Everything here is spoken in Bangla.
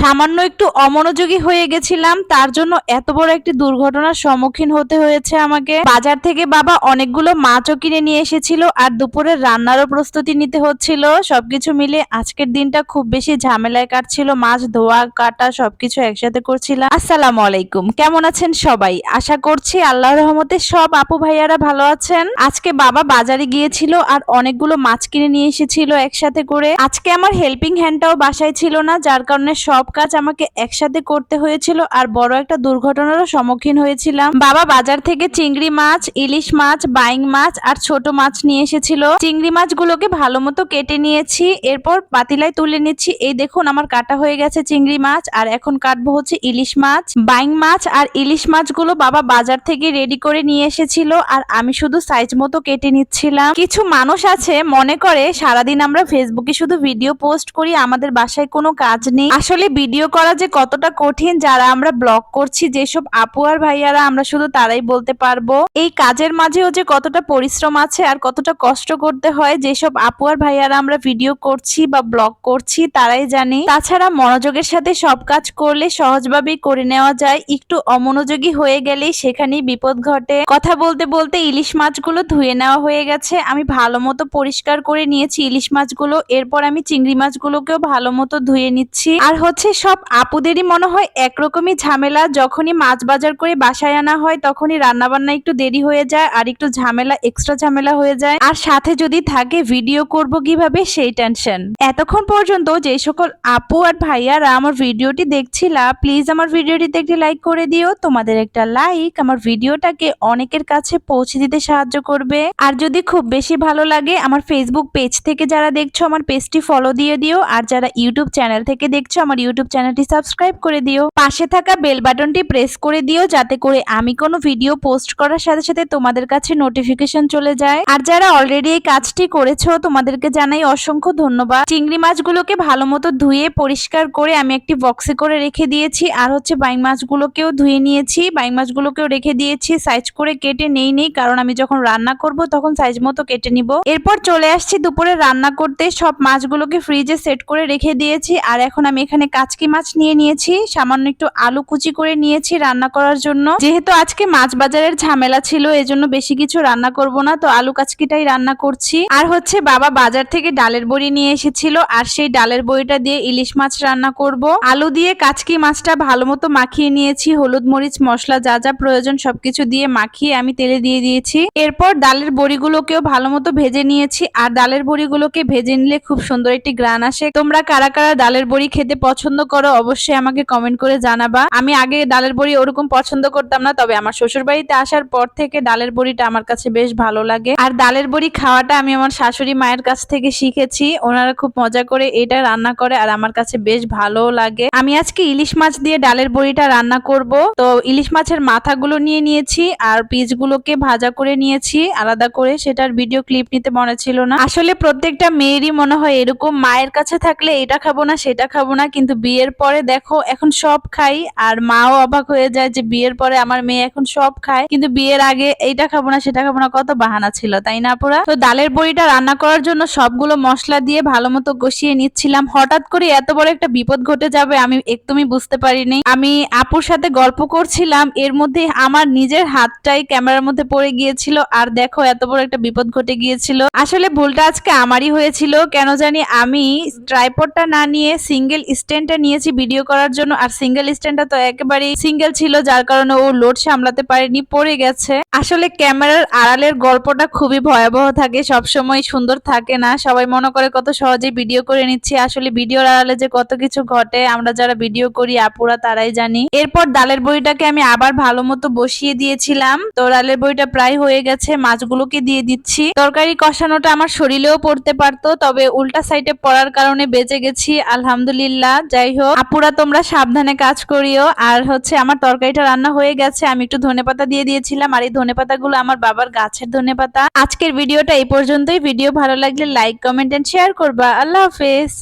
সামান্য একটু অমনোযোগী হয়ে গেছিলাম, তার জন্য এত বড় একটি দুর্ঘটনার সম্মুখীন হতে হয়েছে আমাকে। বাজার থেকে বাবা অনেকগুলো মাছও কিনে নিয়ে এসেছিল আর দুপুরের রান্নারও প্রস্তুতি নিতে হচ্ছিল। সবকিছু মিলে আজকের দিনটা খুব বেশি ঝামেলায় কাটছিল, মাছ ধোয়া, কাটা সবকিছু একসাথে করছিলাম। আসসালামু আলাইকুম, কেমন আছেন সবাই? আশা করছি আল্লাহ রহমতে সব আপু ভাইয়ারা ভালো আছেন। আজকে বাবা বাজারে গিয়েছিল আর অনেকগুলো মাছ কিনে নিয়ে এসেছিল একসাথে করে। আজকে আমার হেল্পিং হ্যান্ডটাও বাসায় ছিল না, যার কারণে সব কাজ আমাকে একসাথে করতে হয়েছিল আর বড় একটা দুর্ঘটনারও সম্মুখীন হয়েছিলাম। বাবা বাজার থেকে চিংড়ি মাছ, ইলিশ মাছ, বাইং মাছ আর ছোট মাছ নিয়ে এসেছিল। চিংড়ি মাছগুলোকে ভালো মতো কেটে নিয়েছি, এরপর পাতিলায় তুলে নিচ্ছি। এই দেখুন আমার কাটা হয়ে গেছে চিংড়ি মাছ আর এখন কাটবো হচ্ছে ইলিশ মাছ। বাইং মাছ আর ইলিশ মাছগুলো বাবা বাজার থেকে রেডি করে নিয়ে এসেছিল আর আমি শুধু সাইজ মতো কেটে নিচ্ছিলাম। কিছু মানুষ আছে মনে করে সারাদিন আমরা ফেসবুকে শুধু ভিডিও পোস্ট করি, আমাদের বাসায় কোনো কাজ নেই। আসলে ভিডিও করা যে কতটা কঠিন যারা আমরা ব্লগ করছি, যেসব আপু আর ভাইয়ারা আমরা শুধু তারাই বলতে পারব। এই কাজের মাঝেও যে কতটা পরিশ্রম আছে আর কতটা কষ্ট করতে হয়, যেসব আপু আর ভাইয়ারা আমরা ভিডিও করছি বা ব্লগ করছি, তারাই জানি। তাছাড়া মনোযোগের সাথে সব কাজ করলে সহজভাবেই করে নেওয়া যায়। একটু অমনোযোগী হয়ে গেলেই সেখানেই বিপদ ঘটে। কথা বলতে বলতে ইলিশ মাছগুলো ধুয়ে নেওয়া হয়ে গেছে। আমি ভালো মতো পরিষ্কার করে নিয়েছি ইলিশ মাছগুলো। এরপর আমি চিংড়ি মাছগুলোকেও ভালো মতো ধুয়ে নিচ্ছি। আর হচ্ছে সব আপুদেরই মনে হয় একরকমই ঝামেলা। যখনই মাছ বাজার করে বাসায় আনা হয়, তখনই রান্না বান্না একটু দেরি হয়ে যায় আর একটু ঝামেলা এক্সট্রা ঝামেলা হয়ে যায়। আর সাথে যদি থাকে ভিডিও করব কীভাবে, সেই টেনশন এতক্ষণ পর্যন্ত যে সকল আপু আর ভাইয়ারা আমার ভিডিওটি দেখছিলা প্লিজ আমার ভিডিওটিতে একটি লাইক করে দিও। তোমাদের একটা লাইক আমার ভিডিওটাকে অনেকের কাছে পৌঁছে দিতে সাহায্য করবে। আর যদি খুব বেশি ভালো লাগে, আমার ফেসবুক পেজ থেকে যারা দেখছ, আমার পেজটি ফলো দিয়ে দিও। আর যারা ইউটিউব চ্যানেল থেকে দেখছ, আমার ইউটিউব চ্যানেলটি সাবস্ক্রাইব করে দিও। পাশে থাকা বেল বাটনটি প্রেস করে দিও যাতে করে আমি কোনো ভিডিও পোস্ট করার সাথে সাথে তোমাদের কাছে নোটিফিকেশন চলে যায়। আর যারা অলরেডি এই কাজটি করেছ, তোমাদেরকে জানাই অসংখ্য ধন্যবাদ। চিংড়ি মাছগুলোকে ভালো মতো ধুয়ে পরিষ্কার করে আমি একটি বক্সে করে রেখে দিয়েছি। আর হচ্ছে বাইং মাছগুলোকেও ধুয়ে নিয়েছি। বাইং মাছগুলোকেও রেখে দিয়েছি। সাইজ করে কেটে নেই নেই, কারণ আমি যখন রান্না করব তখন সাইজ মতো কেটে নিব। এরপর চলে আসছি দুপুরে রান্না করতে। সব মাছগুলোকে ফ্রিজে সেট করে রেখে দিয়েছি। আর এখন আমি এখানে কাচকি মাছ নিয়ে নিয়েছি। সামান্য একটু আলু কুচি করে নিয়েছি রান্না করার জন্য। যেহেতু আজকে মাছ বাজারের ঝামেলা ছিল, এজন্য বেশি কিছু রান্না করব না। তো আলু কাচকিটাই রান্না করছি। আর হচ্ছে বাবা বাজার থেকে ডালের বড়ি নিয়ে এসেছিল, আর সেই ডালের বড়িটা দিয়ে ইলিশ মাছ রান্না করব। আলু দিয়ে কাচকি মাছটা ভালো মতো মাখিয়ে নিয়েছি। হলুদ মরিচ, মশলা, যা যা প্রয়োজন সবকিছু দিয়ে মাখিয়ে আমি তেলে দিয়ে দিয়েছি। এরপর ডালের বড়িগুলোকেও ভালো মতো ভেজে নিয়েছি। আর ডালের বড়িগুলোকে ভেজে নিলে খুব সুন্দর একটি গ্রান আসে। তোমরা কারা কারা ডালের বড়ি খেতে পছন্দ করো, অবশ্যই আমাকে কমেন্ট করে জানাবা। আমি আগে ডালের বড়ি ওরকম পছন্দ করতাম না, তবে আমার শ্বশুর বাড়িতে আসার পর থেকে ডালের বড়িটা আমার কাছে বেশ ভালো লাগে। আর ডালের বড়ি খাওয়াটা আমি আমার শাশুড়ি মায়ের কাছ থেকে শিখেছি, ওনারা খুব মজা করে এটা রান্না করে আর আমার কাছে বেশ ভালো লাগে। আমি আজকে ইলিশ মাছ দিয়ে ডালের বড়িটা রান্না করব। তো ইলিশ মাছের মাথাগুলো নিয়ে নিয়েছি আর পিসগুলোকে ভাজা করে নিয়েছি, আলাদা করে সেটার ভিডিও ক্লিপ নিতে মনে ছিল না। আসলে প্রত্যেকটা মেয়েরই মনে হয় এরকম, মায়ের কাছে থাকলে এটা খাব না, সেটা খাব না, কিন্তু বিয়ের পরে দেখো, এখন সব খাই, আর মাও অবাক হয়ে যায় যে বিয়ের পরে আমার মেয়ে এখন সব খায়। কিন্তু বিয়ের আগে এইটা খাব না, সেটা খাব না, কত বাহানা ছিল, তাই না পুরা? তো ডালের বড়িটা রান্না করার জন্য সবগুলো মশলা দিয়ে ভালো মতো কষিয়ে নিচ্ছিলাম। হঠাৎ করে এত বড় একটা বিপদ ঘটে যাবে, আমি একদমই বুঝতে পারিনি। আমি আপুর সাথে গল্প করছিলাম, এর মধ্যে আমার নিজের হাতটাই ক্যামেরার মধ্যে পড়ে গিয়েছিল, আর দেখো এত বড় একটা বিপদ ঘটে গিয়েছিল। আসলে ভুলটা আজকে আমারই হয়েছিল, কেন জানি আমি ট্রাইপডটা না নিয়ে সিঙ্গেল স্ট্যান্ডটা নিয়েছি ভিডিও করার জন্য, আর সিঙ্গেল স্ট্যান্ডটা তো একেবারেই সিঙ্গেল ছিল, যার কারণে ও লোড সামলাতে পারেনি, পড়ে গেছে। আসলে ক্যামেরার আড়ালের গল্পটা খুবই ভয়াবহ থাকে সব সময় সুন্দর থাকে না। সবাই মনে করে কত সহজে ভিডিও করে নিচ্ছি, আসলে ভিডিওর আড়ালে যে কত কিছু ঘটে, আমরা যারা ভিডিও করি, আপুরা তারাই জানি। এরপর ডালের বড়িটাকে আমি আবার ভালো মতো বসিয়ে দিয়েছিলাম। তো ডালের বড়িটা প্রায় হয়ে গেছে, মাছগুলোকে দিয়ে দিচ্ছি। তরকারি কষানোটা আমার শরীরেও পড়তে পারতো, তবে উল্টা সাইডে পড়ার কারণে বেঁচে গেছি, আলহামদুলিল্লাহ। যাই হোক আপুরা তোমরা সাবধানে কাজ করিও। আর হচ্ছে আমার তরকারিটা রান্না হয়ে গেছে, আমি একটু ধনে পাতা দিয়ে দিয়েছিলাম, আর এই ধনে পাতাগুলো আমার বাবার গাছের ধনে পাতা আজকের ভিডিওটা এই পর্যন্তই। ভিডিও ভালো লাগলে লাইক কমেন্ট এন্ড শেয়ার করবা। আল্লাহ হাফেজ।